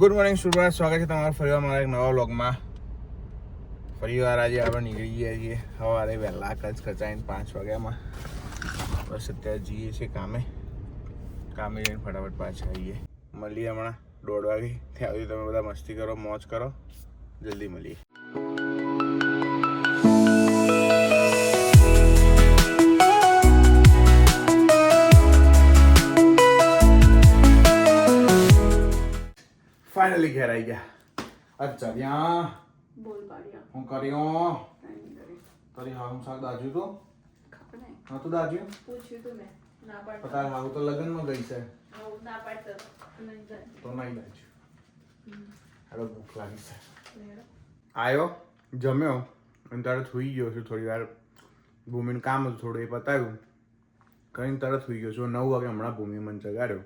Good morning સુરભાઈ સ્વાગત છે તમારું. ફરીવાર મારા એક નવા વ્લોગમાં ફરીવાર આજે આપણે નીકળી ગયા છીએ. સવારે વહેલા કચ કચાઈને પાંચ વાગ્યામાં. બસ અત્યારે જઈએ છીએ કામે. કામે જઈને ફટાફટ પાછા આવીએ. મળીએ હમણાં દોઢ વાગે. ત્યાં સુધી તમે બધા મસ્તી કરો, મોજ કરો. જલ્દી મળીએ. ફાઇનલી ઘેર આવી ગયા. અચ્છા ત્યાં બોલ પાડ્યા હું કર્યો. તારી હારું શાક દાજ્યું તો? હા તો દાજ્યું? પૂછ્યું તો મેં. ના પાડતો. પણ તારે હારું તો લગ્નમાં ગઈ છે. પાડતો. નહીં તો નહીં દાજ્યું. હવે ભૂખ લાગી છે. આવ્યો જમ્યો. અને તરત સુઈ ગયો છું થોડી વાર. ભૂમિનું કામ હતું થોડું એ પતાવ્યું કરીને તરત સુઈ ગયો છું. નવ વાગે હમણાં ભૂમિ મને જગાડ્યો.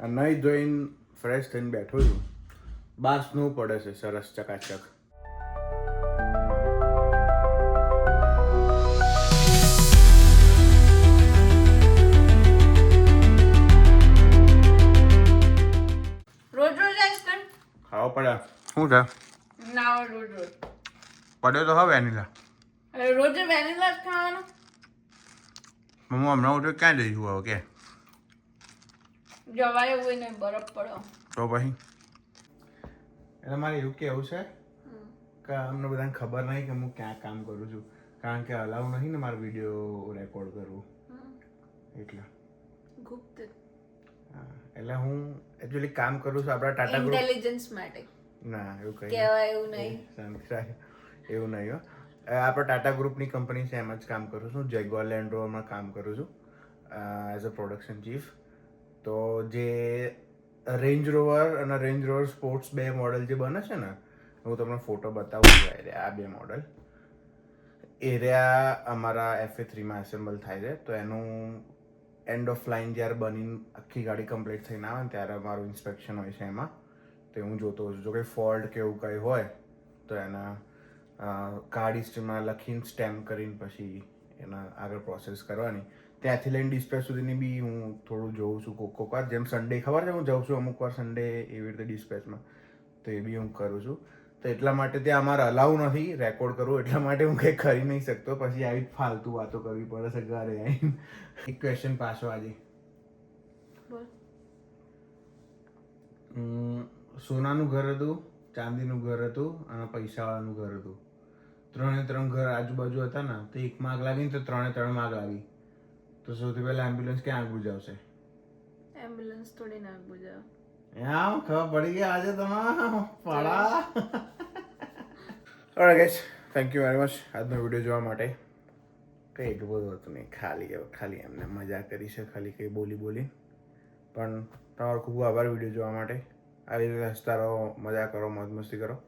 અને નહીં જોઈને ફ્રેશ થઈને બેઠો છું. બાર સ્નો પડે છે સરસ ચકાચક. રોજ રોજ આઈસ પડે શું છે? ના રોજ રોજ. પડ્યો તો હવે વેનીલા. અરે રોજ વેનીલા જ ખાવાનો? હું હમણાં ઉઠ્યો ક્યાં જઈશું હવે કે? જવાય એવું નહીં બરફ પડો. તો પછી? એટલે મારે એવું કેવું છે કે અમને બધાને ખબર નહીં કે હું ક્યાં કામ કરું છું. કારણ કે અલાઉ નહીં ને મારો વીડિયો રેકોર્ડ કરવું. એટલે. ગુપ્ત. એટલે હું એકચ્યુઅલી કામ કરું છું આપણા ટાટા ગ્રુપ ઇન્ટેલિજન્સ માટે. ના એવું કંઈ કહેવાય એવું નહીં. શાંતિ રાખ. એવું નહીં હો. આપણા આપણે ટાટા ગ્રુપની કંપની છે એમ જ કામ કરું છું. જેગવાર લેન્ડ રોવરમાં કામ કરું છું. એઝ અ પ્રોડક્શન ચીફ તો જે રેન્જ રોવર અને રેન્જ રોવર સ્પોર્ટ્સ બે મોડલ જે બને છે ને, હું તમને ફોટો બતાવું છું આ આ બે મોડલ એરિયા અમારા એફએ થ્રીમાં એસેમ્બલ થાય છે, તો એનું એન્ડ ઓફ લાઇન જ્યારે બનીને આખી ગાડી કમ્પ્લીટ થઈને આવે ને, ત્યારે અમારું ઇન્સ્પેક્શન હોય છે એમાં. તો હું જોતો હોઉં છું, જો કંઈ ફોલ્ટ કે એવું કંઈ હોય, તો એના કાર્ડ હિસ્ટ્રીમાં લખીને સ્ટેમ્પ કરીને પછી એના આગળ પ્રોસેસ કરવાની. ત્યાંથી લઈને ડિસ્પેચ સુધીની બી હું થોડું જોઉં છું કોક કોક વાર. જેમ સન્ડે ખબર છે હું જાઉં છું અમુક વાર સન્ડે એવી રીતે ડિસ્પેચમાં તો એ બી હું કરું છું. તો એટલા માટે ત્યાં અમારે અલાઉ નથી રેકોર્ડ કરવું એટલા માટે હું કંઈ કરી નહીં શકતો. પછી આવી ફાલતુ વાતો કરવી પડે છે ઘરે આવીને. એક ક્વેશ્ચન પાછો આજે. સોનાનું ઘર હતું ચાંદીનું ઘર હતું અને પૈસાવાળાનું ઘર હતું. ત્રણે ત્રણ ઘર આજુબાજુ હતા ને તો એકમાં આગ લાગી ને તો ત્રણે ત્રણ માગ આગ લાગી. તો સૌથી પહેલા એમ્બ્યુલન્સ ક્યાં આગ બુજાવશે? એમ્બ્યુલન્સ થોડી ના બુજાવ. યા ખબર પડી ગઈ આજે તમારા પાડા. Okay guys thank you very much આજનો વીડિયો જોવા માટે કંઈ એટલું બધું હતું નહીં. ખાલી હવે ખાલી એમને મજા કરી છે ખાલી કંઈ બોલી બોલી. પણ તમારો ખૂબ આભાર વીડિયો જોવા માટે. આવી રીતે હસતા રહો મજા કરો મોજ મસ્તી કરો.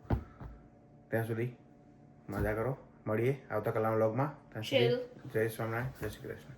ત્યાં સુધી મજા કરો. મળીએ આવતા કલામ વ્લોગમાં. જય સ્વામિનારાયણ જય શ્રી કૃષ્ણ.